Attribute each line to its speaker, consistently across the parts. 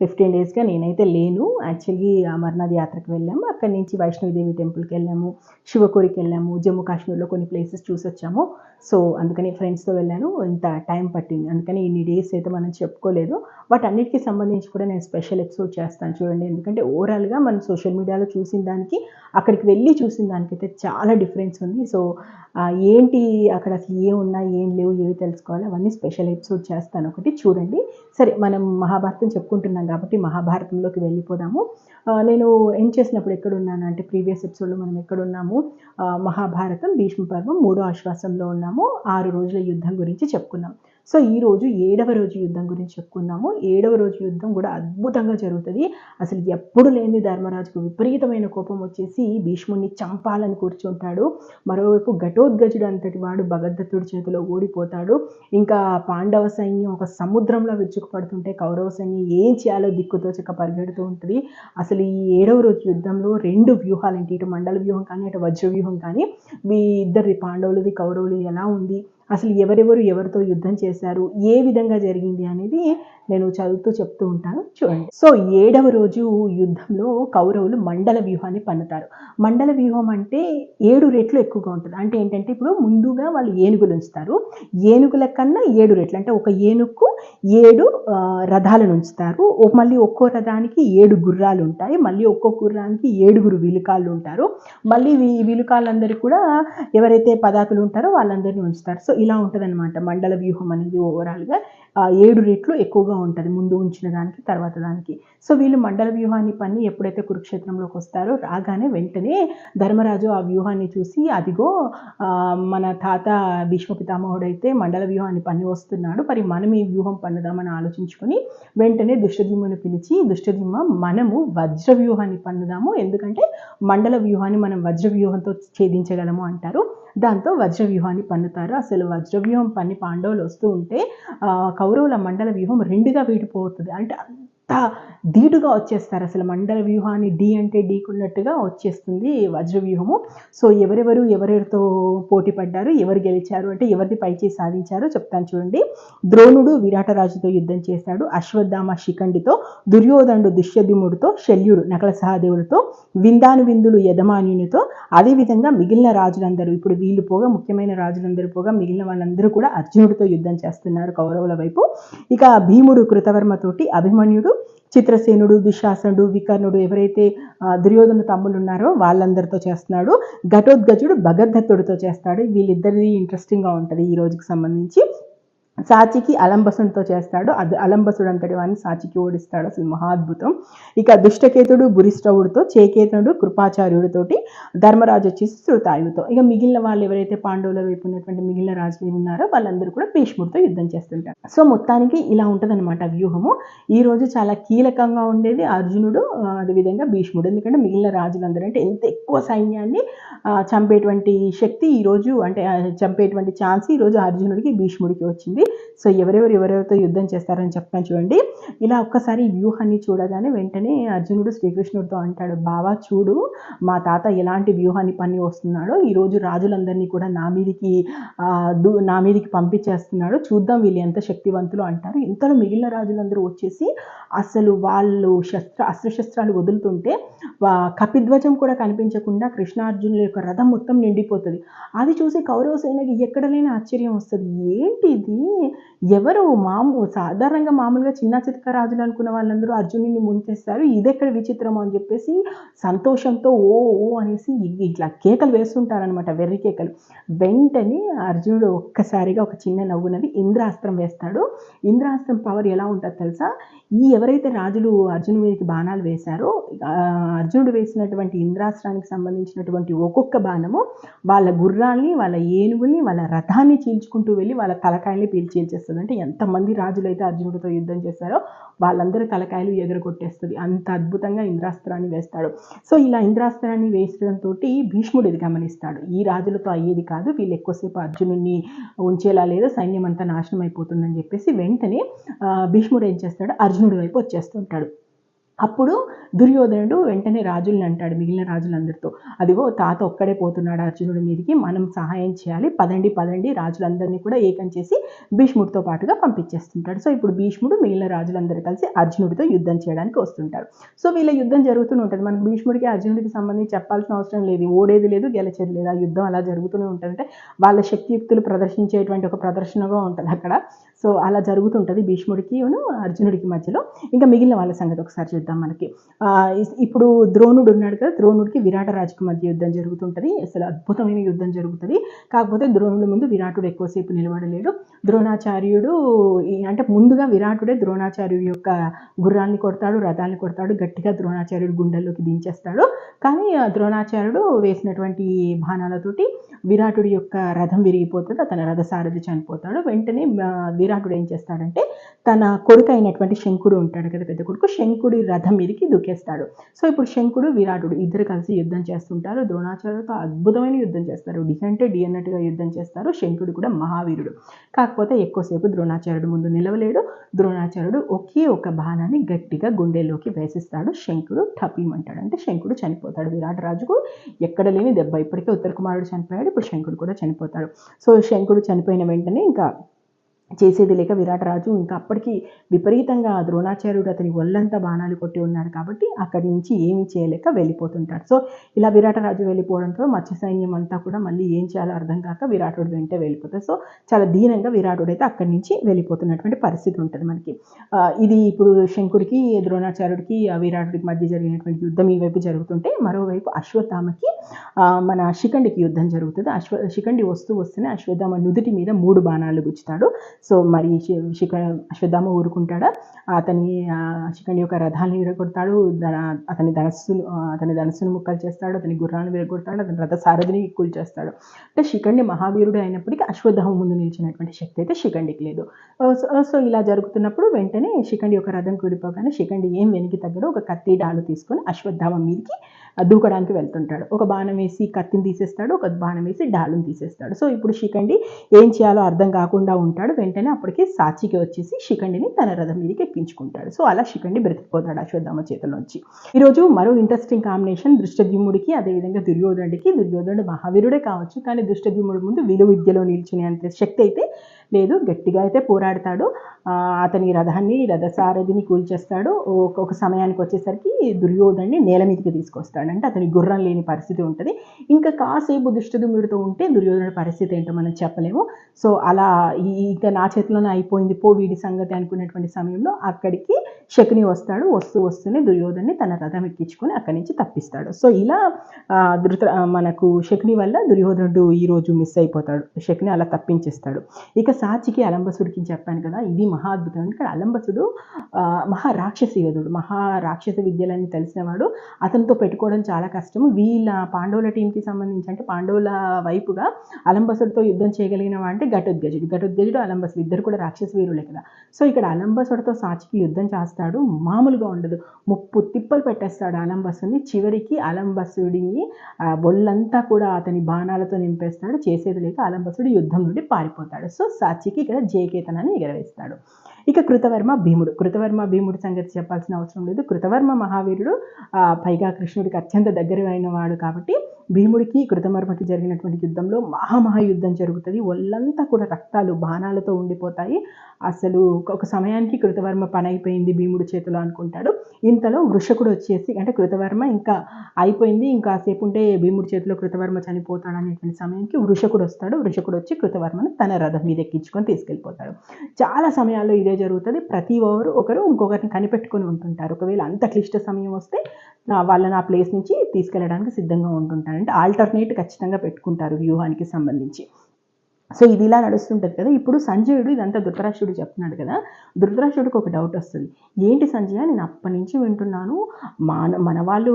Speaker 1: Fifteen డేస్గా నేనైతే లేను. Actually Amarnath యాత్రకు వెళ్ళాము. అక్కడి నుంచి వైష్ణవిదేవి టెంపుల్కి వెళ్ళాము. శివకూరికి వెళ్ళాము జమ్మూ కాశ్మీర్లో కొన్ని ప్లేసెస్ చూసి వచ్చాము సో అందుకని ఫ్రెండ్స్తో వెళ్ళాను. ఇంత టైం పట్టింది. అందుకని ఇన్ని డేస్ అయితే మనం చెప్పుకోలేదు. బట్ అన్నిటికీ సంబంధించి కూడా నేను స్పెషల్ ఎపిసోడ్ చేస్తాను చూడండి. ఎందుకంటే ఓవరాల్గా మనం సోషల్ మీడియాలో చూసిన దానికి అక్కడికి వెళ్ళి చూసిన దానికైతే చాలా డిఫరెన్స్ ఉంది. సో ఏంటి అక్కడ అసలు ఏమున్నా ఏం లేవు ఏవి తెలుసుకోవాలి అవన్నీ స్పెషల్ ఎపిసోడ్ చేస్తాను. ఒకటి చూడండి. సరే మనం మహాభారతం చెప్పుకుంటున్నాం కాబట్టి మహాభారతంలోకి వెళ్ళిపోదాము. నేను ఏం చేసినప్పుడు ఎక్కడున్నాను అంటే ప్రీవియస్ ఎపిసోడ్లో మనం ఎక్కడున్నాము? మహాభారతం భీష్మ పర్వం మూడో ఆశ్వాసంలో ఉన్నాము. ఆరు రోజుల యుద్ధం గురించి చెప్పుకున్నాం. సో ఈ రోజు ఏడవ రోజు యుద్ధం గురించి చెప్పుకుందాము. ఏడవ రోజు యుద్ధం కూడా అద్భుతంగా జరుగుతుంది. అసలు ఎప్పుడు లేని ధర్మరాజుకు విపరీతమైన కోపం వచ్చేసి భీష్ముడిని చంపాలని కూర్చుంటాడు. మరోవైపు ఘటోద్గజుడు అంతటి వాడు భగద్దత్తుడి చేతిలో ఓడిపోతాడు. ఇంకా పాండవ సైన్యం ఒక సముద్రంలో విరుచుకుపడుతుంటే కౌరవ సైన్యం ఏం చేయాలో దిక్కుతో చెక్క పరిగెడుతూ ఉంటుంది. అసలు ఈ ఏడవ రోజు యుద్ధంలో రెండు వ్యూహాలు ఏంటి? ఇటు మండల వ్యూహం కానీ అటు వజ్ర వ్యూహం కానీ. మీ ఇద్దరిది పాండవులది కౌరవులు ఎలా ఉంది? అసలు ఎవరెవరు ఎవరితో యుద్ధం చేశారు ఏ విధంగా జరిగింది అనేది నేను చదువుతూ చెప్తూ ఉంటాను. చూడండి. సో ఏడవ రోజు యుద్ధంలో కౌరవులు మండల వ్యూహాన్ని పన్నుతారు. మండల వ్యూహం అంటే ఏడు రెట్లు ఎక్కువగా ఉంటుంది. అంటే ఏంటంటే ఇప్పుడు ముందుగా వాళ్ళు ఏనుగులు ఉంచుతారు. ఏనుగుల కన్నా ఏడు రెట్లు. అంటే ఒక ఏనుగుకు ఏడు రథాలను ఉంచుతారు. మళ్ళీ ఒక్కో రథానికి ఏడు గుర్రాలు ఉంటాయి. మళ్ళీ ఒక్కో గుర్రానికి ఏడుగురు విలుకాళ్ళు ఉంటారు. మళ్ళీ వీ- విలుకాళ్ళందరికీ కూడా ఎవరైతే పదాతులు ఉంటారో వాళ్ళందరినీ ఉంచుతారు. సో ఇలా ఉంటుంది మండల వ్యూహం అనేది ఓవరాల్గా ఏడు రెట్లు ఎక్కువగా ఉంటుంది ముందు ఉంచిన దానికి తర్వాత దానికి. సో వీళ్ళు మండల వ్యూహాన్ని పన్ని ఎప్పుడైతే కురుక్షేత్రంలోకి వస్తారో రాగానే వెంటనే ధర్మరాజు ఆ వ్యూహాన్ని చూసి అదిగో మన తాత భీష్మ పితామహుడైతే మండల వ్యూహాన్ని పన్ని వస్తున్నాడు మరి మనం ఈ వ్యూహం పన్నుదామని ఆలోచించుకొని వెంటనే దుష్టజిమ్మును పిలిచి దుష్టద్యుమ్మ మనము వజ్ర వ్యూహాన్ని పన్నుదాము ఎందుకంటే మండల వ్యూహాన్ని మనం వజ్ర వ్యూహంతో ఛేదించగలము అంటారు. దాంతో వజ్రవ్యూహాన్ని పన్నుతారు. అసలు వజ్రవ్యూహం పన్ని పాండవులు వస్తూ ఉంటే కౌరవుల మండల వ్యూహం రెండుగా వీడిపోతుంది. అంటే ధీటుగా వచ్చేస్తారు. అసలు మండల వ్యూహాన్ని డి అంటే ఢీకున్నట్టుగా వచ్చేస్తుంది వజ్ర వ్యూహము సో ఎవరెవరు ఎవరెవరితో పోటీ పడ్డారు ఎవరు గెలిచారు అంటే ఎవరిది పైచి సాధించారో చెప్తాను చూడండి. ద్రోణుడు విరాటరాజుతో యుద్ధం చేశాడు. అశ్వత్థామ శిఖండితో దుర్యోధనుడు దుష్యధిముడితో శల్యుడు నకల సహదేవుడితో విందాను విందులు యజమాన్యునితో అదేవిధంగా మిగిలిన రాజులందరూ ఇప్పుడు వీళ్ళు పోగా ముఖ్యమైన రాజులందరూ పోగా మిగిలిన వాళ్ళందరూ కూడా అర్జునుడితో యుద్ధం చేస్తున్నారు కౌరవుల వైపు. ఇక భీముడు కృతవర్మతోటి అభిమన్యుడు చిత్రసేనుడు దుశ్శాసనుడు వికర్ణుడు ఎవరైతే దుర్యోధన తమ్ముళ్ళు ఉన్నారో వాళ్ళందరితో చేస్తున్నాడు. ఘటోద్గజుడు భగద్ధత్తుడితో చేస్తాడు. వీళ్ళిద్దరిది ఇంట్రెస్టింగ్గా ఉంటుంది ఈ రోజుకి సంబంధించి. సాచికి అలంబసుడితో చేస్తాడు. అది అలంబసుడు అంతటి వాడిని సాచికి ఓడిస్తాడు. అసలు మహాద్భుతం. ఇక దుష్టకేతుడు బురిష్టవుడితో చేకేతుడు కృపాచార్యుడితోటి ధర్మరాజు వచ్చేసి శృతాయువుతో ఇక మిగిలిన వాళ్ళు ఎవరైతే పాండవుల వైపు ఉన్నటువంటి మిగిలిన రాజులు ఉన్నారో వాళ్ళందరూ కూడా భీష్ముడితో యుద్ధం చేస్తుంటారు. సో మొత్తానికి ఇలా ఉంటుందన్నమాట వ్యూహము. ఈ రోజు చాలా కీలకంగా ఉండేది అర్జునుడు అదేవిధంగా భీష్ముడు. ఎందుకంటే మిగిలిన రాజులందరూ అంటే ఎంత ఎక్కువ సైన్యాన్ని చంపేటువంటి శక్తి ఈరోజు అంటే చంపేటువంటి ఛాన్స్ ఈ రోజు అర్జునుడికి భీష్ముడికి వచ్చింది. సో ఎవరెవరు ఎవరెవరితో యుద్ధం చేస్తారని చెప్తాను చూడండి. ఇలా ఒక్కసారి వ్యూహాన్ని చూడగానే వెంటనే అర్జునుడు శ్రీకృష్ణుడితో అంటాడు బావా చూడు మా తాత ఎలాంటి వ్యూహాన్ని పని వస్తున్నాడో ఈరోజు రాజులందరినీ కూడా నా మీదికి నా మీదికి పంపించేస్తున్నాడు. చూద్దాం వీళ్ళు ఎంత శక్తివంతులు అంటారు. ఇంతలో మిగిలిన రాజులందరూ వచ్చేసి అసలు వాళ్ళు శస్త్ర అస్త్రశస్త్రాలు వదులుతుంటే వా- కపిధ్వజం కూడా కనిపించకుండా కృష్ణార్జునుల యొక్క రథం మొత్తం నిండిపోతుంది. అది చూసి కౌరవ సేనకి ఎక్కడ లేని ఆశ్చర్యం వస్తుంది. ఏంటి ఇది ఎవరు మాము సాధారణంగా మామూలుగా చిన్న చితక రాజులు అనుకున్న వాళ్ళందరూ అర్జునుడిని ముంచేస్తారు. ఇదెక్కడ విచిత్రం అని చెప్పేసి సంతోషంతో ఓ ఓ అనేసి ఇట్లా కేకలు వేస్తుంటారనమాట వెర్రి కేకలు. వెంటనే అర్జునుడు ఒక్కసారిగా ఒక చిన్న నవ్వునవి ఇంద్రాస్త్రం వేస్తాడు. ఇంద్రాస్త్రం పవర్ ఎలా ఉంటుంది తెలుసా? ఈ ఎవరైతే రాజులు అర్జును మీదకి బాణాలు వేశారో అర్జునుడు వేసినటువంటి ఇంద్రాస్త్రానికి సంబంధించినటువంటి ఒక్కొక్క బాణము వాళ్ళ గుర్రాల్ని వాళ్ళ ఏనుగుల్ని వాళ్ళ రథాన్ని చీల్చుకుంటూ వెళ్ళి వాళ్ళ తలకాయల్ని పీల్చేల్చేస్తుంది అంటే ఎంతమంది రాజులు అయితే అర్జునుడితో యుద్ధం చేశారో వాళ్ళందరి తలకాయలు ఎగరగొట్టేస్తుంది. అంత అద్భుతంగా ఇంద్రాస్త్రాన్ని వేస్తాడు. సో ఇలా ఇంద్రాస్త్రాన్ని వేసడంతో భీష్ముడు ఇది గమనిస్తాడు. ఈ రాజులతో అయ్యేది కాదు వీళ్ళు ఎక్కువసేపు అర్జునుడిని ఉంచేలా లేదు సైన్యం అంతా నాశనం అయిపోతుందని చెప్పేసి వెంటనే భీష్ముడు ఏం చేస్తాడు? అర్జునుడి వైపు వచ్చేస్తుంటాడు అప్పుడు దుర్యోధనుడు వెంటనే రాజులను అంటాడు మిగిలిన రాజులందరితో. అదిగో తాత ఒక్కడే పోతున్నాడు అర్జునుడి మీదకి మనం సహాయం చేయాలి. పదండి పదండి రాజులందరినీ కూడా ఏకం చేసి భీష్ముడితో పాటుగా పంపించేస్తుంటాడు. సో ఇప్పుడు భీష్ముడు మిగిలిన రాజులందరూ కలిసి అర్జునుడితో యుద్ధం చేయడానికి వస్తుంటారు. సో వీళ్ళ యుద్ధం జరుగుతూనే ఉంటుంది. మనకు భీష్ముడికి అర్జునుడికి సంబంధించి చెప్పాల్సిన అవసరం లేదు. ఓడేది లేదు గెలిచేది లేదు. ఆ యుద్ధం అలా జరుగుతూనే ఉంటుంది అంటే వాళ్ళ శక్తియుక్తులు ప్రదర్శించేటువంటి ఒక ప్రదర్శనగా ఉంటుంది అక్కడ. సో అలా జరుగుతుంటుంది భీష్ముడికి అర్జునుడికి మధ్యలో. ఇంకా మిగిలిన వాళ్ళ సంగతి ఒకసారి చూద్దాం మనకి. ఇప్పుడు ద్రోణుడు ఉన్నాడు కదా ద్రోణుడికి విరాట రాజుకి మధ్య యుద్ధం జరుగుతుంటుంది. అసలు అద్భుతమైన యుద్ధం జరుగుతుంది. కాకపోతే ద్రోణుడి ముందు విరాటుడు ఎక్కువసేపు నిలబడలేడు. ద్రోణాచార్యుడు ఈ- అంటే ముందుగా విరాటుడే ద్రోణాచార్యుడి యొక్క గుర్రాన్ని కొడతాడు రథాన్ని కొడతాడు గట్టిగా ద్రోణాచార్యుడు గుండెల్లోకి దించేస్తాడు. కానీ ద్రోణాచార్యుడు వేసినటువంటి బాణాలతోటి విరాటుడి యొక్క రథం విరిగిపోతుంది. అతని రథసారథి చనిపోతాడు. వెంటనే విరాటుడు ఏం చేస్తాడంటే తన కొడుకు అయినటువంటి శంకుడు ఉంటాడు కదా పెద్ద కొడుకు శంకుడి రథం మీదకి దూకేస్తాడు. సో ఇప్పుడు శంకుడు విరాటుడు ఇద్దరు కలిసి యుద్ధం చేస్తుంటారు. ద్రోణాచార్యులతో అద్భుతమైన యుద్ధం చేస్తారు. డి అంటే డి అన్నట్టుగా యుద్ధం చేస్తారు. శంకుడు కూడా మహావీరుడు. కాకపోతే ఎక్కువసేపు ద్రోణాచార్యుడు ముందు నిలవలేడు. ద్రోణాచార్యుడు ఒకే ఒక బాణాన్ని గట్టిగా గుండెలోకి వేసిస్తాడు. శంకుడు టపీమంటాడు అంటే శంకుడు చనిపోతాడు. విరాట్ రాజుకు ఎక్కడ లేని దెబ్బ. ఇప్పటికే ఉత్తర కుమారుడు చనిపోయాడు. ఇప్పుడు శంకుడు కూడా చనిపోతాడు. సో శంకుడు చనిపోయిన వెంటనే ఇంకా చేసేది లేక విరాటరాజు ఇంకా అప్పటికి విపరీతంగా ద్రోణాచార్యుడు అతని ఒళ్ళంతా బాణాలు కొట్టి ఉన్నాడు కాబట్టి అక్కడి నుంచి ఏమీ చేయలేక వెళ్ళిపోతుంటాడు. సో ఇలా విరాటరాజు వెళ్ళిపోవడంతో మత్స్య సైన్యం అంతా కూడా మళ్ళీ ఏం చేయాలో అర్థం కాక విరాటుడు వెంటే వెళ్ళిపోతుంది సో చాలా దీనంగా విరాటుడు అయితే అక్కడి నుంచి వెళ్ళిపోతున్నటువంటి పరిస్థితి ఉంటుంది మనకి. ఇది ఇప్పుడు శంకుడికి ద్రోణాచార్యుడికి ఆ విరాటుడికి మధ్య జరిగినటువంటి యుద్ధం ఈ వైపు జరుగుతుంటే మరోవైపు అశ్వత్థామకి మన శిఖండికి యుద్ధం జరుగుతుంది. అశ్వ శిఖండి వస్తూ వస్తూనే అశ్వత్థామ నుదుటి మీద మూడు బాణాలు గుచ్చుతాడు. సో మరి శిఖ అశ్వత్థామ ఊరుకుంటాడా? అతని శిఖండి యొక్క రథాన్ని విరగొడతాడు. అతని ధనస్సును అతని ధనస్సును ముక్కలు చేస్తాడు. అతని గుర్రాన్ని విరగొడతాడు. అతని రథ సారథిని కూల్ చేస్తాడు. అంటే శిఖండి మహావీరుడు అయినప్పటికీ అశ్వత్థామ ముందు నిలిచినటువంటి శక్తి అయితే శిఖండికి లేదు. సో- ఇలా జరుగుతున్నప్పుడు వెంటనే శిఖండి యొక్క రథం కూలిపోగానే శిఖండి ఏం వెనక్కి తగ్గడో ఒక కత్తి డాలు తీసుకొని అశ్వత్థామ మీదకి దూకడానికి వెళ్తుంటాడు. ఒక బాణం వేసి కత్తిని తీసేస్తాడు ఒక బాణం వేసి డాలుని తీసేస్తాడు. సో ఇప్పుడు శిఖండి ఏం చేయాలో అర్థం కాకుండా ఉంటాడు. వెంటనే అప్పటికి సాచికి వచ్చేసి శిఖండిని తన రథం మీదకి ఎక్కించుకుంటాడు. సో అలా శిఖండి బ్రతికిపోతాడు అశ్వత్థామ చేతిలోంచి ఈరోజు మరో ఇంట్రెస్టింగ్ కాంబినేషన్ దృష్టద్యుముడికి అదేవిధంగా దుర్యోధనుడికి. దుర్యోధనుడు మహావీరుడే కావచ్చు కానీ దృష్టద్యుమ్ముడి ముందు విలు విద్యలో నిలిచినంత శక్తి అయితే లేదు గట్టిగా అయితే పోరాడతాడు. అతని రథాన్ని రథసారథిని కూల్చేస్తాడు. ఒక సమయానికి వచ్చేసరికి దుర్యోధన్ని నేల మీదకి తీసుకొస్తాడు అంటే అతని గుర్రం లేని పరిస్థితి ఉంటుంది. ఇంకా కాసేపు దుష్టదుమ్ముడితో ఉంటే దుర్యోధనుడి పరిస్థితి ఏంటో మనం చెప్పలేము. సో అలా ఈ ఇంకా నా చేతిలోనే అయిపోయింది పో వీడి సంగతి అనుకున్నటువంటి సమయంలో అక్కడికి శకుని వస్తాడు. వస్తూ వస్తూనే దుర్యోధన్ని తన రథం ఎక్కించుకొని అక్కడి నుంచి తప్పిస్తాడు. సో ఇలా దృత ధృత మనకు శకుని వల్ల దుర్యోధనుడు ఈరోజు మిస్ అయిపోతాడు. శకుని అలా తప్పించేస్తాడు. ఇక సాచికి అలంబసుడికి చెప్పాను కదా ఇది మహా అద్భుతం ఇక్కడ అలంబసుడు ఆ, మహా రాక్షసీయుడు మహా రాక్షస విద్యలని తెలిసినవాడు అతనితో పెట్టుకోవడం చాలా కష్టం వీళ్ళ పాండవుల టీంకి సంబంధించి అంటే పాండవుల వైపుగా అలంబసుడితో యుద్ధం చేయగలిగిన అంటే ఘటోద్గజుడు. ఘటోద్గజుడు అలంబసుడు ఇద్దరు కూడా రాక్షస వీరులే కదా. సో ఇక్కడ అలంబసుడితో సాచికి యుద్ధం చేస్తాడు. మామూలుగా ఉండదు. ముప్పు తిప్పలు పెట్టేస్తాడు అలంబసుని చివరికి అలంబసుడిని ఒళ్ళంతా కూడా అతని బాణాలతో నింపేస్తాడు. చేసేది లేక అలంబసుడు యుద్ధం నుండి పారిపోతాడు. సో సాచికి ఇక్కడ జయకేతనాన్ని ఎగరవేస్తాడు. ఇక కృతవర్మ భీముడు. కృతవర్మ భీముడు సంగతి చెప్పాల్సిన అవసరం లేదు. కృతవర్మ మహావీరుడు ఆ, పైగా కృష్ణుడికి అత్యంత దగ్గరైన వాడు కాబట్టి భీముడికి కృతవర్మకి జరిగినటువంటి యుద్ధంలో మహామహాయుద్ధం జరుగుతుంది. ఒళ్ళంతా కూడా రక్తాలు బాణాలతో ఉండిపోతాయి. అసలు ఒక సమయానికి కృతవర్మ పని అయిపోయింది భీముడి చేతిలో అనుకుంటాడు. ఇంతలో వృషకుడు వచ్చేసి అంటే కృతవర్మ ఇంకా అయిపోయింది ఇంకా సేపు ఉంటే భీముడి చేతిలో కృతవర్మ చనిపోతాడు అనేటువంటి సమయానికి వృషకుడు వస్తాడు. వృషకుడు వచ్చి కృతవర్మను తన రథం మీద ఎక్కించుకొని తీసుకెళ్ళిపోతాడు. చాలా సమయాల్లో ఇదే జరుగుతుంది. ప్రతి ఒక్కరు ఒకరు ఇంకొకరిని కనిపెట్టుకొని ఉంటుంటారు. ఒకవేళ అంత క్లిష్ట సమయం వస్తే వాళ్ళని ఆ ప్లేస్ నుంచి తీసుకెళ్ళడానికి సిద్ధంగా ఉంటుంటారు అంటే ఆల్టర్నేట్ ఖచ్చితంగా పెట్టుకుంటారు వ్యూహానికి సంబంధించి. సో ఇది ఇలా నడుస్తుంటుంది కదా. ఇప్పుడు సంజయుడు ఇదంతా ధృతరాష్ట్రుడు చెప్తున్నాడు కదా. ధృతరాష్ట్రుడికి ఒక డౌట్ వస్తుంది. ఏంటి సంజయ? నేను అప్పటి నుంచి వింటున్నాను. మన మన వాళ్ళు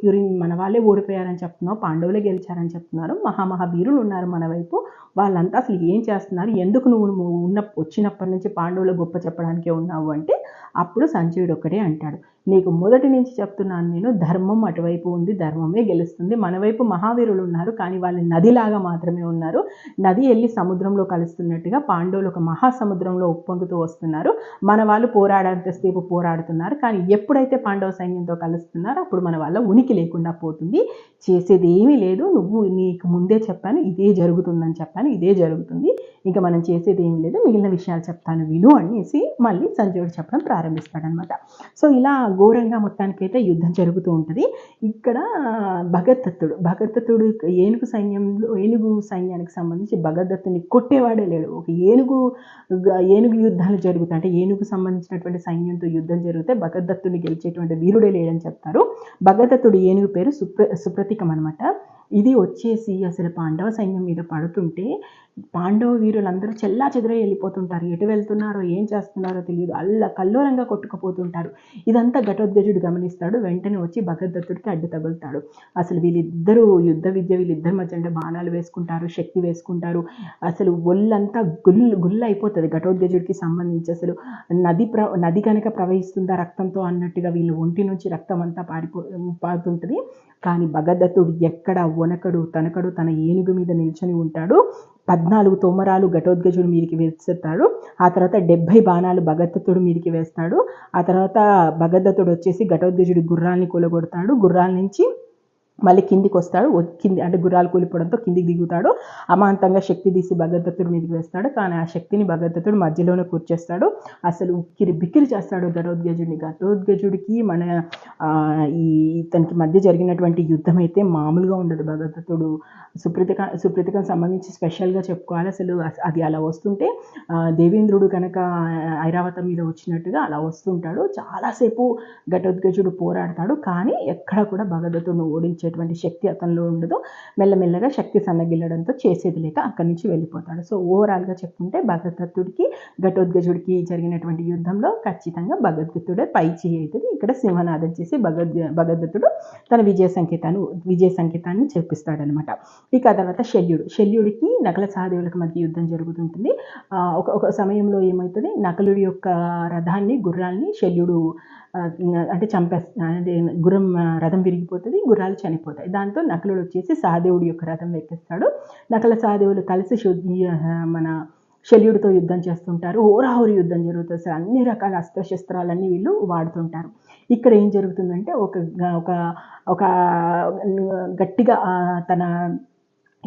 Speaker 1: క్యూరి- మన వాళ్ళే ఓడిపోయారని చెప్తున్నావు. పాండవులే గెలిచారని చెప్తున్నారు. మహామహావీరులు ఉన్నారు మన వైపు. వాళ్ళంతా అసలు ఏం చేస్తున్నారు? ఎందుకు నువ్వు నువ్వు ఉన్న వచ్చినప్పటి నుంచి పాండవుల గొప్ప చెప్పడానికే ఉన్నావు అంటే అప్పుడు సంజయుడు ఒకటే అంటాడు. నీకు మొదటి నుంచి చెప్తున్నాను నేను ధర్మం అటువైపు ఉంది ధర్మమే గెలుస్తుంది. మన వైపు మహావీరులు ఉన్నారు కానీ వాళ్ళు నదిలాగా మాత్రమే ఉన్నారు. నది వెళ్ళి సముద్రంలో కలుస్తున్నట్టుగా పాండవులు ఒక మహాసముద్రంలో ఉప్పొంగుతూ వస్తున్నారు. మన వాళ్ళు పోరాడేంతసేపు పోరాడుతున్నారు కానీ ఎప్పుడైతే పాండవ సైన్యంతో కలుస్తున్నారో అప్పుడు మన వాళ్ళ ఉనికి లేకుండా పోతుంది. చేసేది ఏమీ లేదు. నువ్వు నీకు ముందే చెప్పాను ఇదే జరుగుతుందని చెప్పాను ఇదే జరుగుతుంది. ఇంకా మనం చేసేది ఏమీ లేదు. మిగిలిన విషయాలు చెప్తాను విను అనేసి మళ్ళీ సంజయుడు చెప్పడం ప్రారంభిస్తాడనమాట. సో ఇలా ఘోరంగా మొత్తానికైతే యుద్ధం జరుగుతూ ఉంటుంది. ఇక్కడ భగదత్తుడు భగదత్తుడు ఏనుగు సైన్యంలో ఏనుగు సైన్యానికి సంబంధించి భగదత్తుని కొట్టేవాడే లేడు. ఒక ఏనుగు ఏనుగు యుద్ధాలు జరుగుతాయి. అంటే ఏనుగు సంబంధించినటువంటి సైన్యంతో యుద్ధం జరిగితే భగదత్తుని గెలిచేటువంటి వీరుడే లేడని చెప్తారు. భగదత్తుడు ఏనుగు పేరు సుప్ర సుప్రతీకం అనమాట ఇది వచ్చేసి అసలు పాండవ సైన్యం మీద పడుతుంటే పాండవ వీరులందరూ చెల్లా చెదురై వెళ్ళిపోతుంటారు. ఎటు వెళ్తున్నారో ఏం చేస్తున్నారో తెలియదు. అల్ల కల్లోరంగా కొట్టుకుపోతుంటారు. ఇదంతా ఘటోద్గజుడు గమనిస్తాడు. వెంటనే వచ్చి భగద్దత్తుడికి అడ్డు తగులుతాడు. అసలు వీళ్ళిద్దరూ యుద్ధ విద్య వీళ్ళిద్దరి మధ్య బాణాలు వేసుకుంటారు శక్తి వేసుకుంటారు. అసలు ఒళ్ళంతా గుల్లు గుళ్ళు అయిపోతుంది ఘటోద్గజుడికి సంబంధించి. అసలు నది ప్ర నది కనుక ప్రవహిస్తుందా రక్తంతో అన్నట్టుగా వీళ్ళు ఒంటి నుంచి రక్తం అంతా పారిపో పారుతుంటుంది. కానీ భగదత్తుడు ఎక్కడ వనకడు తనకడు తన ఏనుగు మీద నిల్చొని ఉంటాడు. పద్నాలుగు తోమరాలు ఘటోద్గజుడు మీదకి వేస్తాడు. ఆ తర్వాత డెబ్భై బాణాలు భగదత్తుడు మీదికి వేస్తాడు. ఆ తర్వాత భగదత్తుడు వచ్చేసి ఘటోద్గజుడి గుర్రాల్ని కూలగొడతాడు. గుర్రాల నుంచి మళ్ళీ కిందికి వస్తాడు. కింది అంటే గుర్రాలు కూలిపోవడంతో కిందికి దిగుతాడు. అమాంతంగా శక్తి తీసి భగదత్తుడు మీదకి వేస్తాడు. కానీ ఆ శక్తిని భగదత్తుడు మధ్యలోనే కూర్చేస్తాడు. అసలు ఉక్కిరి బిక్కిరి చేస్తాడు ఘటోద్గజుడిని ఘటోద్గజుడికి మన ఈ ఇతనికి మధ్య జరిగినటువంటి యుద్ధం అయితే మామూలుగా ఉండదు భగదత్తుడు. సుప్రీతిక సుప్రీతకం సంబంధించి స్పెషల్గా చెప్పుకోవాలి. అసలు అది అలా వస్తుంటే దేవేంద్రుడు కనుక ఐరావతం మీద వచ్చినట్టుగా అలా వస్తుంటాడు. చాలాసేపు ఘటోద్గజుడు పోరాడతాడు. కానీ ఎక్కడ కూడా భగదత్తుడిని చేసేటువంటి శక్తి అతనిలో ఉండదు. మెల్లమెల్లగా శక్తి సన్నగిల్లడంతో చేసేది లేక అక్కడి నుంచి వెళ్ళిపోతాడు. సో ఓవరాల్గా చెప్పుకుంటే భగదత్తుడికి ఘటోద్గజుడికి జరిగినటువంటి యుద్ధంలో ఖచ్చితంగా భగదత్తుడే పై చేయి అవుతుంది. ఇక్కడ సింహనాదం చేసి భగద్ భగదత్తుడు తన విజయ సంకేతాన్ని విజయ సంకేతాన్ని చెప్పిస్తాడనమాట ఇక తర్వాత శల్యుడు. శల్యుడికి నకల సహదేవులకు మధ్య యుద్ధం జరుగుతుంటుంది. ఒక ఒక సమయంలో ఏమవుతుంది? నకలుడి యొక్క రథాన్ని గుర్రాల్ని శల్యుడు అంటే చంపేస్తా గుర్రం రథం విరిగిపోతుంది గుర్రాలు చనిపోతాయి. దాంతో నకలుడు వచ్చేసి సహదేవుడి యొక్క రథం ఎక్కిస్తాడు. నకల సహదేవులు కలిసి మన శల్యుడితో యుద్ధం చేస్తుంటారు. హోరాహోరి యుద్ధం జరుగుతుంది అసలు అన్ని రకాల అస్త్రశస్త్రాలన్నీ వీళ్ళు వాడుతుంటారు. ఇక్కడ ఏం జరుగుతుందంటే ఒక ఒక ఒక గట్టిగా తన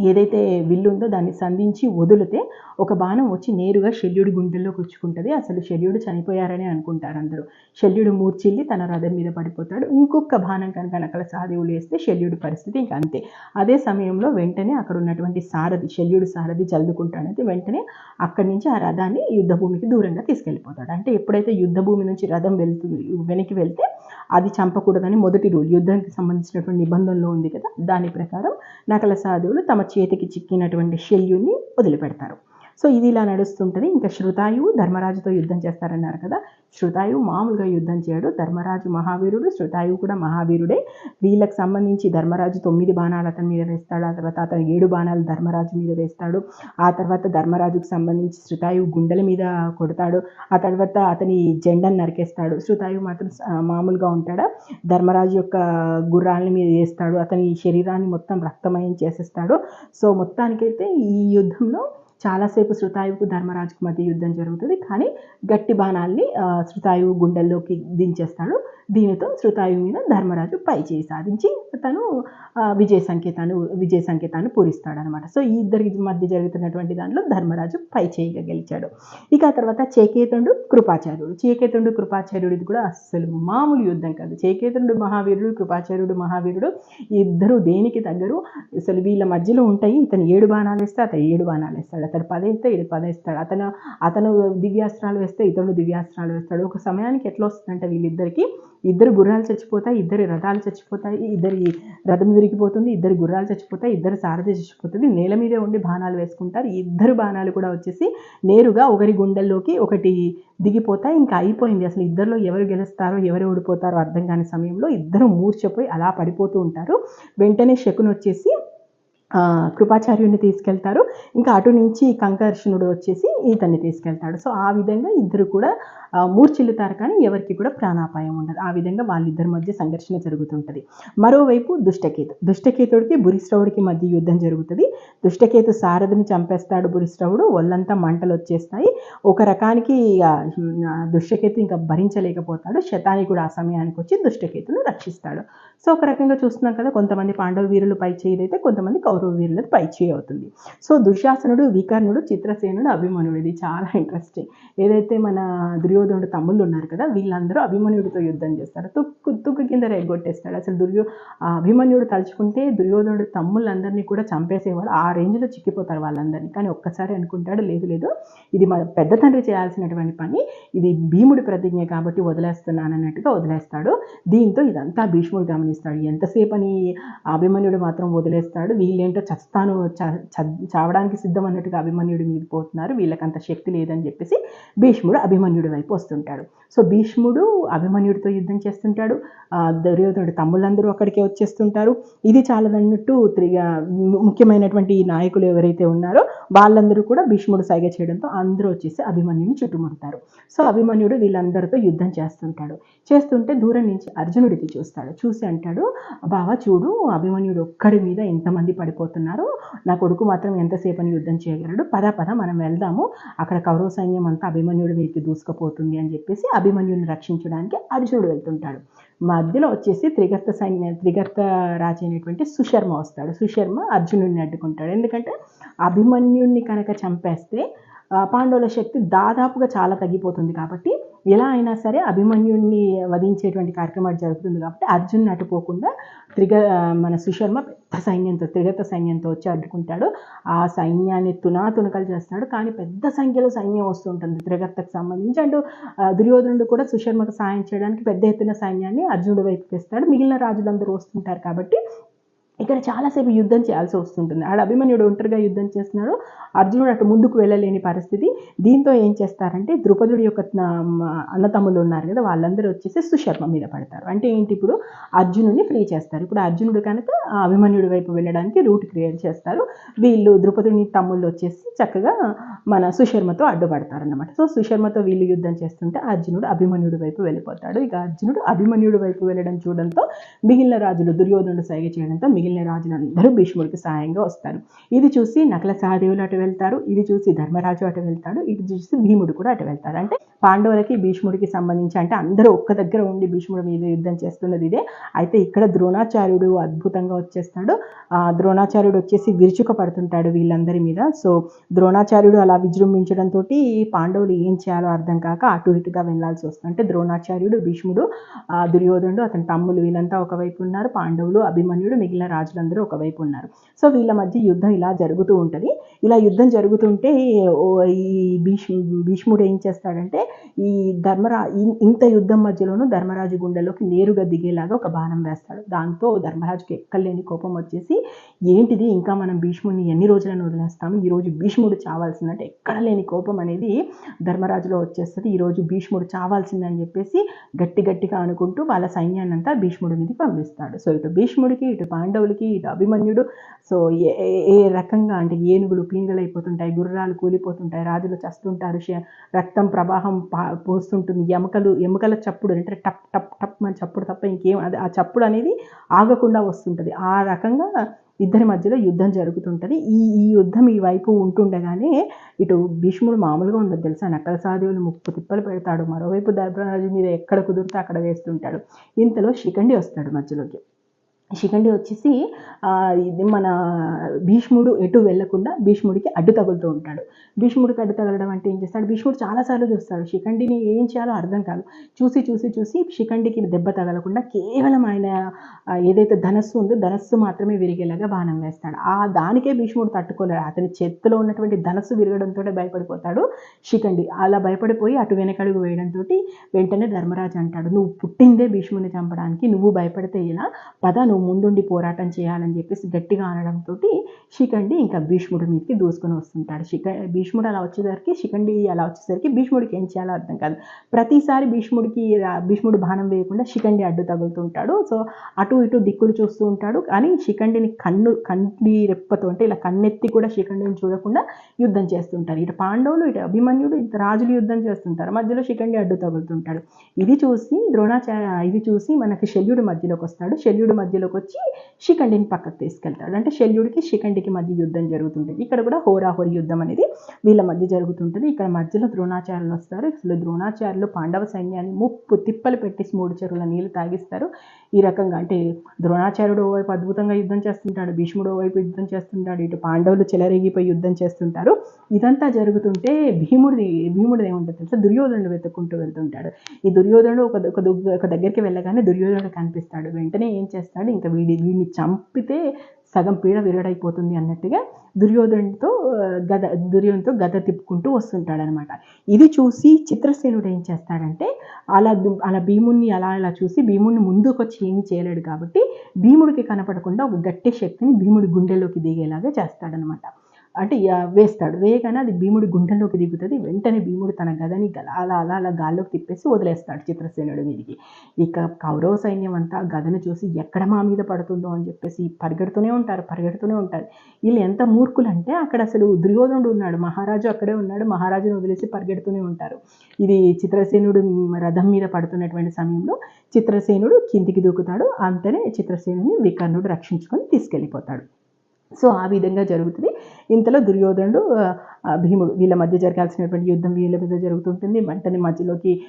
Speaker 1: ఏదైతే విల్లు ఉందో దాన్ని సంధించి వదిలితే ఒక బాణం వచ్చి నేరుగా శల్యుడి గుండెల్లోకి వచ్చుకుంటుంది అసలు శల్యుడు చనిపోయారని అనుకుంటారు అందరూ శల్యుడు మూర్చిల్లి తన రథం మీద పడిపోతాడు. ఇంకొక బాణం కనుక నకల సహదేవులు వేస్తే శల్యుడి పరిస్థితి ఇంకా అంతే. అదే సమయంలో వెంటనే అక్కడ ఉన్నటువంటి సారథి శల్యుడు సారథి చల్లుకుంటాడైతే వెంటనే అక్కడి నుంచి ఆ రథాన్ని యుద్ధ భూమికి దూరంగా తీసుకెళ్ళిపోతాడు. అంటే ఎప్పుడైతే యుద్ధ భూమి నుంచి రథం వెళ్తుంది వెనక్కి వెళ్తే అది చంపకూడదని మొదటి రూల్. యుద్ధానికి సంబంధించినటువంటి నిబంధనలో ఉంది కదా దాని ప్రకారం నకల సాధువులు తమ చేతికి చిక్కినటువంటి శల్యుని వదిలిపెడతారు. సో ఇది ఇలా నడుస్తుంటుంది. ఇంకా శృతాయువు ధర్మరాజుతో యుద్ధం చేస్తారన్నారు కదా. శృతాయువు మామూలుగా యుద్ధం చేయడు. ధర్మరాజు మహావీరుడు శృతాయువు కూడా మహావీరుడే. వీళ్ళకి సంబంధించి ధర్మరాజు తొమ్మిది బాణాలు అతని మీద వేస్తాడు. ఆ తర్వాత అతను ఏడు బాణాలు ధర్మరాజు మీద వేస్తాడు. ఆ తర్వాత ధర్మరాజుకు సంబంధించి శృతాయువు గుండెల మీద కొడతాడు. ఆ తర్వాత అతని జెండాను నరికేస్తాడు. శృతాయువు మాత్రం మామూలుగా ఉంటాడా? ధర్మరాజు యొక్క గుర్రాలని మీద వేస్తాడు. అతని శరీరాన్ని మొత్తం రక్తమయం చేసేస్తాడు. సో మొత్తానికైతే ఈ యుద్ధంలో చాలాసేపు శృతాయువుకు ధర్మరాజుకు మధ్య యుద్ధం జరుగుతుంది. కానీ గట్టి బాణాల్ని శృతాయువు గుండెల్లోకి దించేస్తాడు. దీనితో శృతాయువు మీద ధర్మరాజు పై చేయి సాధించి తను విజయ సంకేతాన్ని విజయ సంకేతాన్ని పూరిస్తాడనమాట. సో ఈ ఇద్దరి మధ్య జరుగుతున్నటువంటి దాంట్లో ధర్మరాజు పై చేయిగా గెలిచాడు. ఇక ఆ తర్వాత చేకేతుండు కృపాచార్యుడు. చేకేతుండు కృపాచార్యుడిది కూడా అస్సలు మామూలు యుద్ధం కాదు. చేకేతుండు మహావీరుడు కృపాచార్యుడు మహావీరుడు ఇద్దరు దేనికి తగ్గరు? అసలు వీళ్ళ మధ్యలో ఉంటాయి. ఇతను ఏడు బాణాలు వేస్తే అతను ఏడు బాణాలు వేస్తాడు. అతను పదేస్తే ఏడు ఇది అతను అతను దివ్యాస్త్రాలు వేస్తే ఇతడు దివ్యాస్త్రాలు వేస్తాడు. ఒక సమయానికి ఎట్లా వస్తుందంటే వీళ్ళిద్దరికి ఇద్దరు గుర్రాలు చచ్చిపోతాయి ఇద్దరు రథాలు చచ్చిపోతాయి ఇద్దరి రథం విరిగిపోతుంది ఇద్దరు గుర్రాలు చచ్చిపోతాయి ఇద్దరు సారథి చచ్చిపోతుంది. నేల మీదే ఉండి బాణాలు వేసుకుంటారు. ఇద్దరు బాణాలు కూడా వచ్చేసి నేరుగా ఒకరి గుండెల్లోకి ఒకటి దిగిపోతాయి. ఇంకా అయిపోయింది. అసలు ఇద్దరిలో ఎవరు గెలుస్తారో ఎవరు ఓడిపోతారో అర్థం కాని సమయంలో ఇద్దరు మూర్చపోయి అలా పడిపోతూ ఉంటారు. వెంటనే శకునొచ్చేసి వచ్చేసి కృపాచార్యుని తీసుకెళ్తారు. ఇంకా అటు నుంచి కంకర్షణుడు వచ్చేసి ఈతన్ని తీసుకెళ్తాడు. సో ఆ విధంగా ఇద్దరు కూడా మూర్చిల్లుతారు కానీ ఎవరికి కూడా ప్రాణాపాయం ఉండదు. ఆ విధంగా వాళ్ళిద్దరి మధ్య సంఘర్షణ జరుగుతుంటుంది. మరోవైపు దుష్టకేతు. దుష్టకేతుడికి బురిశ్రవుడికి మధ్య యుద్ధం జరుగుతుంది. దుష్టకేతు సారథిని చంపేస్తాడు బురిశ్రవుడు ఒళ్ళంతా మంటలు వచ్చేస్తాయి ఒక రకానికి దుష్టకేతు ఇంకా భరించలేకపోతాడు. శతానికుడు ఆ సమయానికి వచ్చి దుష్టకేతును రక్షిస్తాడు. సో ఒక రకంగా చూస్తున్నాం కదా కొంతమంది పాండవ వీరులు పై చేయదైతే కొంతమంది కౌ కౌరవీరులకు పై అవుతుంది. సో దుశ్శాసనుడు వికర్ణుడు చిత్రసేనుడు అభిమన్యుడు. ఇది చాలా ఇంట్రెస్టింగ్ ఏదైతే మన దుర్యోధనుడు తమ్ముళ్ళు ఉన్నారు కదా వీళ్ళందరూ అభిమన్యుడితో యుద్ధం చేస్తారు. తుక్కు తుక్కు కింద రెగ్గొట్టేస్తాడు అసలు దుర్యో అభిమన్యుడు తలుచుకుంటే దుర్యోధనుడు తమ్ముళ్ళందరినీ కూడా చంపేసేవాడు. ఆ రేంజ్లో చిక్కిపోతారు వాళ్ళందరినీ. కానీ ఒక్కసారి అనుకుంటాడు లేదు లేదు. ఇది మన పెద్ద తండ్రి చేయాల్సినటువంటి పని. ఇది భీముడి ప్రతిజ్ఞ కాబట్టి వదిలేస్తున్నాను అన్నట్టుగా వదిలేస్తాడు. దీంతో ఇదంతా భీష్ముడు గమనిస్తాడు. ఎంతసేపు అని అభిమన్యుడు మాత్రం వదిలేస్తాడు. వీళ్ళేంటో చస్తాను చావడానికి సిద్ధం అన్నట్టుగా అభిమన్యుడి మీద పోతున్నారు. వీళ్ళకి అంత శక్తి లేదని చెప్పేసి భీష్ముడు అభిమన్యుడి వైపు వస్తుంటాడు. సో భీష్ముడు అభిమన్యుడితో యుద్ధం చేస్తుంటాడు. దుర్యోధనుడు తమ్ముళ్ళందరూ అక్కడికే వచ్చేస్తుంటారు. ఇది చాలదన్నట్టు త్రిగా ముఖ్యమైనటువంటి ఈ నాయకులు ఎవరైతే ఉన్నారో వాళ్ళందరూ కూడా భీష్ముడు సైగ చేయడంతో అందరూ వచ్చేసి అభిమన్యుని చుట్టుముడతారు. సో అభిమన్యుడు వీళ్ళందరితో యుద్ధం చేస్తుంటాడు. చేస్తుంటే దూరం నుంచి అర్జునుడికి చూస్తాడు. చూసి అంటాడు బావా చూడు అభిమన్యుడు ఒక్కడి మీద ఎంతమంది వెళ్ళిపోతున్నారు. నా కొడుకు మాత్రం ఎంతసేపు అని యుద్ధం చేయగలడు? పద పద మనం వెళ్దాము. అక్కడ కౌరవ సైన్యం అంతా అభిమన్యుడు మీదకి దూసుకుపోతుంది అని చెప్పేసి అభిమన్యుని రక్షించడానికి అర్జునుడు వెళ్తుంటాడు. మధ్యలో వచ్చేసి త్రిగర్త సైన్య త్రిగర్త రాజు అయినటువంటి సుశర్మ వస్తాడు. సుశర్మ అర్జునుడిని అడ్డుకుంటాడు. ఎందుకంటే అభిమన్యుణ్ణి కనుక చంపేస్తే పాండవుల శక్తి దాదాపుగా చాలా తగ్గిపోతుంది కాబట్టి ఎలా అయినా సరే అభిమన్యుణ్ణి వధించేటువంటి కార్యక్రమాలు జరుగుతుంది కాబట్టి అర్జున్ అటుపోకుండా త్రిగ మన సుశర్మ పెద్ద సైన్యంతో త్రిగత సైన్యంతో వచ్చి అడ్డుకుంటాడు. ఆ సైన్యాన్ని తునా తునకలు చేస్తాడు. కానీ పెద్ద సంఖ్యలో సైన్యం వస్తుంటుంది త్రిగతకు సంబంధించి. అండ్ ఆ, దుర్యోధనుడు కూడా సుశర్మకు సాయం చేయడానికి పెద్ద ఎత్తున సైన్యాన్ని అర్జునుడు వైపు తెస్తాడు మిగిలిన రాజులందరూ వస్తుంటారు కాబట్టి ఇక్కడ చాలాసేపు యుద్ధం చేయాల్సి వస్తుంటుంది. ఆడ అభిమన్యుడు ఒంటరిగా యుద్ధం చేస్తున్నాడు. అర్జునుడు అటు ముందుకు వెళ్ళలేని పరిస్థితి. దీంతో ఏం చేస్తారంటే ద్రుపదుడి యొక్క అన్నతమ్ములు ఉన్నారు కదా వాళ్ళందరూ వచ్చేసి సుశర్మ మీద పడతారు. అంటే ఏంటి ఇప్పుడు? అర్జునుడిని ఫ్రీ చేస్తారు. ఇప్పుడు అర్జునుడు కనుక అభిమన్యుడి వైపు వెళ్ళడానికి రూట్ క్రియేట్ చేస్తారు. వీళ్ళు ద్రుపదుని తమ్ముళ్ళు వచ్చేసి చక్కగా మన సుశర్మతో అడ్డుపడతారనమాట సో సుశర్మతో వీళ్ళు యుద్ధం చేస్తుంటే అర్జునుడు అభిమన్యుడి వైపు వెళ్ళిపోతాడు. ఇక అర్జునుడు అభిమన్యుడి వైపు వెళ్ళడం చూడడంతో మిగిలిన రాజులు దుర్యోధనుడు సైగ చేయడంతో మిగిలిన రాజులందరూ భీష్ముడికి సాయంగా వస్తారు. ఇది చూసి నకల సహదేవులు అటు వెళ్తారు ఇది చూసి ధర్మరాజు అటు వెళ్తాడు ఇది చూసి భీముడు కూడా అటు వెళ్తారు అంటే పాండవులకి భీష్ముడికి సంబంధించి అంటే అందరూ ఒక్క దగ్గర ఉండి భీష్ముడి మీద యుద్ధం చేస్తున్నది ఇదే. అయితే ఇక్కడ ద్రోణాచార్యుడు అద్భుతంగా వచ్చేస్తాడు. ఆ ద్రోణాచార్యుడు వచ్చేసి విరుచుక పడుతుంటాడు వీళ్ళందరి మీద. సో ద్రోణాచార్యుడు అలా విజృంభించడంతో పాండవులు ఏం చేయాలో అర్థం కాక అటు ఇటుగా వెళ్ళాల్సి వస్తుంది. అంటే ద్రోణాచార్యుడు భీష్ముడు ఆ దుర్యోధనుడు అతని తమ్ములు వీళ్ళంతా ఒకవైపు ఉన్నారు. పాండవులు అభిమన్యుడు మిగిలిన రాజులందరూ ఒకవైపు ఉన్నారు. సో వీళ్ళ మధ్య యుద్ధం ఇలా జరుగుతూ ఉంటుంది. ఇలా యుద్ధం జరుగుతుంటే ఓ ఈ భీష్మ భీష్ముడు ఏం చేస్తాడంటే ఈ ధర్మరా ఇంత యుద్ధం మధ్యలోనూ ధర్మరాజు గుండెలోకి నేరుగా దిగేలాగా ఒక బాణం వేస్తాడు. దాంతో ధర్మరాజుకి ఎక్కలేని కోపం వచ్చేసి ఏంటిది? ఇంకా మనం భీష్ముడిని ఎన్ని రోజులను వదిలేస్తాము ఈరోజు భీష్ముడు చావాల్సిందంటే ఎక్కడ లేని కోపం అనేది ధర్మరాజులో వచ్చేస్తుంది. ఈరోజు భీష్ముడు చావాల్సిందని చెప్పేసి గట్టి గట్టిగా అనుకుంటూ వాళ్ళ సైన్యాన్ని అంతా భీష్ముడి మీదకి పంపిస్తాడు. సో ఇటు భీష్ముడికి ఇటు పాండవులకి ఇటు అభిమన్యుడు. సో ఏ ఏ- రకంగా అంటే ఏనుగులు పీనుగలు అయిపోతుంటాయి గుర్రాలు కూలిపోతుంటాయి రాజులు చస్తుంటారు రక్తం ప్రవాహం పా పోస్తుంటుంది ఎముకలు ఎముకల చప్పుడు అంటే టప్ టప్ టప్ అని చప్పుడు తప్ప ఇంకేం అది ఆ చప్పుడు అనేది ఆగకుండా వస్తుంటుంది. ఆ రకంగా ఇద్దరి మధ్యలో యుద్ధం జరుగుతుంటుంది. ఈ ఈ యుద్ధం ఈ వైపు ఉంటుండగానే ఇటు భీష్ముడు మామూలుగా ఉండదు తెలుసా? నక్కల సాధువులు ముప్పు తిప్పలు పెడతాడు. మరోవైపు ధర్మరాజు మీద ఎక్కడ కుదిరితే అక్కడ వేస్తుంటాడు. ఇంతలో శిఖండి వస్తాడు మధ్యలోకి. శిఖండి వచ్చేసి ఇది మన భీష్ముడు ఎటు వెళ్ళకుండా భీష్ముడికి అడ్డు తగులుతూ ఉంటాడు. భీష్ముడికి అడ్డు తగలడం అంటే ఏం చేస్తాడు? భీష్ముడు చాలాసార్లు చూస్తాడు. శిఖండిని ఏం చేయాలో అర్థం కాదు. చూసి చూసి చూసి శిఖండికి దెబ్బ తగలకుండా కేవలం ఆయన ఏదైతే ధనస్సు ఉందో ధనస్సు మాత్రమే విరిగేలాగా బాణం వేస్తాడు. ఆ దానికే భీష్ముడు తట్టుకోలేడు. అతని చేతిలో ఉన్నటువంటి ధనస్సు విరగడంతో భయపడిపోతాడు శిఖండి. అలా భయపడిపోయి అటు వెనకడుగు వేయడంతో వెంటనే ధర్మరాజు అంటాడు నువ్వు పుట్టిందే భీష్ముని చంపడానికి నువ్వు భయపడితే ఇలా పద నువ్వు ముందుండి పోరాటం చేయాలని చెప్పేసి గట్టిగా అనడంతో శిఖండి ఇంకా భీష్ముడి మీదకి దూసుకొని వస్తుంటాడు. శిఖ భీష్ముడు అలా వచ్చేసరికి శిఖండి అలా వచ్చేసరికి భీష్ముడికి ఏం చేయాలో అర్థం కాదు. ప్రతిసారి భీష్ముడికి భీష్ముడు బాణం వేయకుండా శిఖండి అడ్డు తగులుతుంటాడు. సో అటు ఇటు దిక్కులు చూస్తూ ఉంటాడు. కానీ శిఖండిని కన్ను కంటి రెప్పతో అంటే ఇలా కన్నెత్తి కూడా శిఖండిని చూడకుండా యుద్ధం చేస్తుంటారు. ఇటు పాండవులు ఇటు అభిమన్యుడు ఇటు రాజులు యుద్ధం చేస్తుంటారు. మధ్యలో శిఖండి అడ్డు తగులుతుంటాడు. ఇది చూసి ద్రోణాచార్య ఇది చూసి మనకి శల్యుడి మధ్యలోకి వస్తాడు. శల్యుడి మధ్యలోకి వచ్చి శిఖండిని పక్కకు తీసుకెళ్తాడు. అంటే శల్యుడికి శిఖండికి మధ్య యుద్ధం జరుగుతుంటుంది. ఇక్కడ కూడా హోరాహోరి యుద్ధం అనేది వీళ్ళ మధ్య జరుగుతుంటుంది. ఇక్కడ మధ్యలో ద్రోణాచార్యులు వస్తారు. అసలు ద్రోణాచార్యులు పాండవ సైన్యాన్ని ముప్పు తిప్పలు పెట్టేసి మూడు చెరువుల నీళ్ళు తాగిస్తారు. ఈ రకంగా అంటే ద్రోణాచార్యుడు ఓవైపు అద్భుతంగా యుద్ధం చేస్తుంటాడు భీష్ముడు ఓవైపు యుద్ధం చేస్తుంటాడు ఇటు పాండవులు చెలరేగిపోయి యుద్ధం చేస్తుంటారు. ఇదంతా జరుగుతుంటే భీముడిది భీముడు ఏముంటుంది తెలుసా? దుర్యోధనుడు వెతుక్కుంటూ వెళ్తుంటాడు. ఈ దుర్యోధనుడు ఒక ఒక దగ్గరికి వెళ్ళగానే దుర్యోధనుడు కనిపిస్తాడు. వెంటనే ఏం చేస్తాడు? ఇంకా వీడి వీడిని చంపితే సగం పీడ విరడైపోతుంది అన్నట్టుగా దుర్యోధనుడితో గద దుర్యోధనతో గద తిప్పుకుంటూ వస్తుంటాడనమాట. ఇది చూసి చిత్రసేనుడు ఏం చేస్తాడంటే అలా దు- అలా భీముణ్ణి అలా అలా చూసి భీముణ్ణి ముందుకు వచ్చి ఏమీ చేయలేడు కాబట్టి భీముడికి కనపడకుండా ఒక గట్టి శక్తిని భీముడి గుండెలోకి దిగేలాగా చేస్తాడనమాట. అంటే వేస్తాడు. వేయగానే అది భీముడి గుండెల్లోకి దిగుతుంది. వెంటనే భీముడు తన గదని గల- అలా అలా అలా గాల్లోకి తిప్పేసి వదిలేస్తాడు చిత్రసేనుడి మీదకి. ఇక కౌరవ సైన్యం అంతా గదను చూసి ఎక్కడ మా మీద పడుతుందో అని చెప్పేసి పరిగెడుతూనే ఉంటారు పరిగెడుతూనే ఉంటారు. వీళ్ళు ఎంత మూర్ఖులంటే అక్కడ అసలు దుర్యోధనుడు ఉన్నాడు. మహారాజు అక్కడే ఉన్నాడు. మహారాజును వదిలేసి పరిగెడుతూనే ఉంటారు. ఇది చిత్రసేనుడు రథం మీద పడుతున్నటువంటి సమయంలో చిత్రసేనుడు కిందికి దూకుతాడు. అంతనే చిత్రసేనుని వికర్ణుడు రక్షించుకొని తీసుకెళ్ళిపోతాడు. సో ఆ విధంగా జరుగుతుంది. ఇంతలో దుర్యోధనుడు భీముడు వీళ్ళ మధ్య జరగాల్సినటువంటి యుద్ధం వీళ్ళ మీద జరుగుతుంటుంది. వెంటనే మధ్యలోకి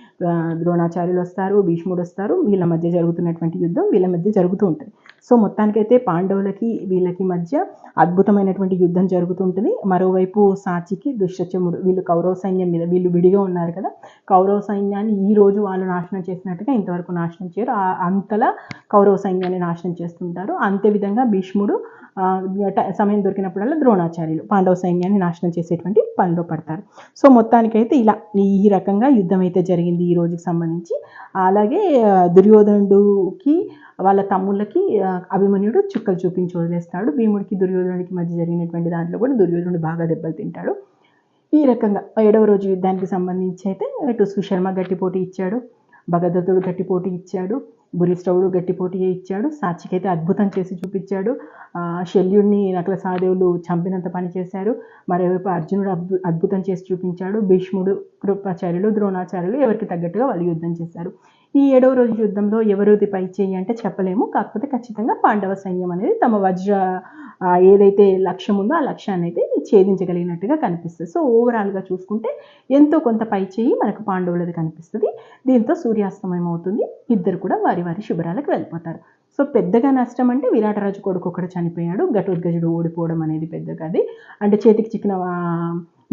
Speaker 1: ద్రోణాచార్యులు వస్తారు భీష్ముడు వస్తారు. వీళ్ళ మధ్య జరుగుతున్నటువంటి యుద్ధం వీళ్ళ మధ్య జరుగుతూ ఉంటుంది. సో మొత్తానికైతే పాండవులకి వీళ్ళకి మధ్య అద్భుతమైనటువంటి యుద్ధం జరుగుతుంటుంది. మరోవైపు సాచికి దుశ్శచముడు వీళ్ళు కౌరవ సైన్యం మీద వీళ్ళు విడిగా ఉన్నారు కదా. కౌరవ సైన్యాన్ని ఈ రోజు వాళ్ళు నాశనం చేసినట్టుగా ఇంతవరకు నాశనం చేయరు. ఆ- అంతలా కౌరవ సైన్యాన్ని నాశనం చేస్తుంటారు. అంతే విధంగా భీష్ముడు సమయం దొరికినప్పుడల్లా ద్రోణాచార్యులు పాండవ సైన్యాన్ని నాశనం చేసేటువంటి పనిలో పడతారు. సో మొత్తానికైతే ఇలా ఈ రకంగా యుద్ధం అయితే జరిగింది ఈ రోజుకి సంబంధించి. అలాగే దుర్యోధనుడికి వాళ్ళ తమ్ముళ్ళకి అభిమన్యుడు చుక్కలు చూపించి వదిలేస్తాడు. భీముడికి దుర్యోధనుడికి మధ్య జరిగినటువంటి దాంట్లో కూడా దుర్యోధనుడు బాగా దెబ్బలు తింటాడు. ఈ రకంగా ఏడవ రోజు యుద్ధానికి సంబంధించి అయితే ఇటు సుశర్మ గట్టి పోటీ ఇచ్చాడు. భగదత్తుడు గట్టి పోటీ ఇచ్చాడు. బురిస్టవుడు గట్టి పోటీ ఇచ్చాడు సాక్షికైతే అద్భుతం చేసి చూపించాడు. ఆ, శల్యుడిని నకల సహదేవులు చంపినంత పని చేశారు. మరోవైపు అర్జునుడు అద్భు అద్భుతం చేసి చూపించాడు. భీష్ముడు కృపాచార్యులు ద్రోణాచార్యులు ఎవరికి తగ్గట్టుగా వాళ్ళు యుద్ధం చేశారు. ఈ ఏడవ రోజు యుద్ధంలో ఎవరు పై చేయి అంటే చెప్పలేము. కాకపోతే ఖచ్చితంగా పాండవ సైన్యం అనేది తమ వజ్ర ఏదైతే లక్ష్యం ఉందో ఆ లక్ష్యాన్ని అయితే ఛేదించగలిగినట్టుగా కనిపిస్తుంది. సో ఓవరాల్గా చూసుకుంటే ఎంతో కొంత పై చేయి మనకు పాండవులది కనిపిస్తుంది. దీంతో సూర్యాస్తమయం అవుతుంది. ఇద్దరు కూడా వారి వారి శిబిరాలకు వెళ్ళిపోతారు. సో పెద్దగా నష్టం అంటే విరాటరాజు కొడుకు ఒకడు చనిపోయాడు. ఘటోద్గజుడు ఓడిపోవడం అనేది పెద్దగా అది అంటే చేతికి చిక్కిన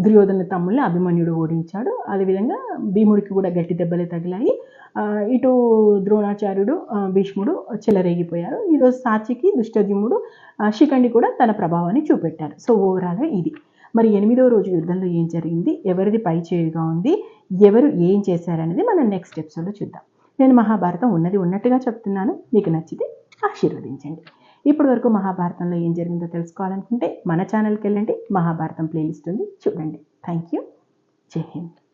Speaker 1: దుర్యోధన తమ్ముల్ని అభిమన్యుడు ఓడించాడు. అదేవిధంగా భీముడికి కూడా గట్టి దెబ్బలే తగిలాయి. ఇటు ద్రోణాచార్యుడు భీష్ముడు చెలరేగిపోయారు. ఈరోజు సాచికి దుష్టద్యుమ్నుడు శిఖండి కూడా తన ప్రభావాన్ని చూపెట్టారు. సో ఓవరాల్గా ఇది. మరి ఎనిమిదో రోజు యుద్ధంలో ఏం జరిగింది? ఎవరిది పై చేయుగా ఉంది? ఎవరు ఏం చేశారనేది మనం నెక్స్ట్ ఎపిసోడ్లో చూద్దాం. నేను మహాభారతం ఉన్నది ఉన్నట్టుగా చెప్తున్నాను. మీకు నచ్చితే ఆశీర్వదించండి. ఇప్పటి వరకు మహాభారతంలో ఏం జరిగిందో తెలుసుకోవాలనుకుంటే మన ఛానల్కి వెళ్ళండి. మహాభారతం ప్లేలిస్ట్ ఉంది. చూడండి. థ్యాంక్ యూ జై హింద్.